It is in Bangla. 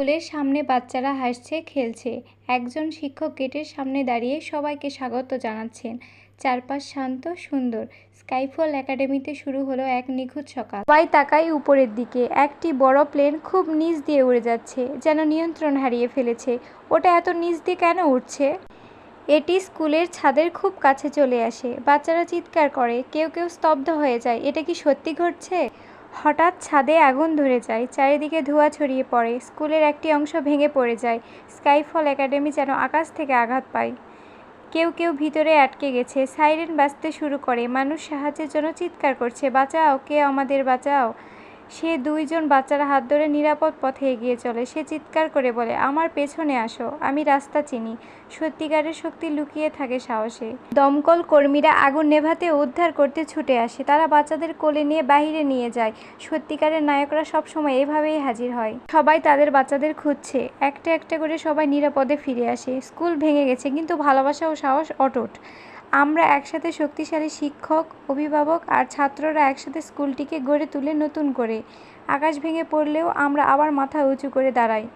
স্কুলের সামনে বাচ্চারা হাসছে, খেলছে। একজন শিক্ষক গেটের সামনে দাঁড়িয়ে সবাইকে স্বাগত জানাচ্ছেন। চারপাশ শান্ত, সুন্দর। স্কাইফল একাডেমিতে শুরু হলো এক নিখুঁত সকাল। সবাই তাকাই উপরের দিকে। একটি বড় প্লেন খুব নিচ দিয়ে উড়ে যাচ্ছে, যেন নিয়ন্ত্রণ হারিয়ে ফেলেছে। ওটা এত নিচ দিয়ে কেন উঠছে এটি স্কুলের ছাদের খুব কাছে চলে আসে। বাচ্চারা চিৎকার করে, কেউ কেউ স্তব্ধ হয়ে যায়। এটা কি সত্যি ঘটছে? হঠাৎ ছাদে আগুন ধরে যায়, চারিদিকে ধোঁয়া ছড়িয়ে পড়ে, স্কুলের একটি অংশ ভেঙে পড়ে যায়, স্কাইফল একাডেমি যেন আকাশ থেকে আঘাত পায়। কেউ কেউ ভিতরে আটকে গেছে, সাইরেন বাজতে শুরু করে, মানুষ সাহায্যের জন্য চিৎকার করছে, বাঁচাও, কে আমাদের বাঁচাও? সে দুইজন বাচ্চারা হাত ধরে নিরাপদ পথে এগিয়ে চলে। সে চিৎকার করে বলে, আমার পেছনে আসো, আমি রাস্তা চিনি। সত্যিকারের শক্তি লুকিয়ে থাকে সাহসে। দমকল কর্মীরা আগুন নেভাতে উদ্ধার করতে ছুটে আসে। তারা বাচ্চাদের কোলে নিয়ে বাইরে নিয়ে যায়। সত্যিকারের নায়করা সবসময় এভাবেই হাজির হয়। সবাই তাদের বাচ্চাদের খুঁজছে। একটা একটা করে সবাই নিরাপদে ফিরে আসে। স্কুল ভেঙে গেছে, কিন্তু ভালোবাসা ও সাহস অটুট। আমরা একসাথে শক্তিশালী শিক্ষক, অভিভাবক আর ছাত্ররা একসাথে স্কুলটিকে গড়ে তুলে নতুন করে। আকাশ ভেঙে পড়লেও আমরা আবার মাথা উঁচু করে দাঁড়াই।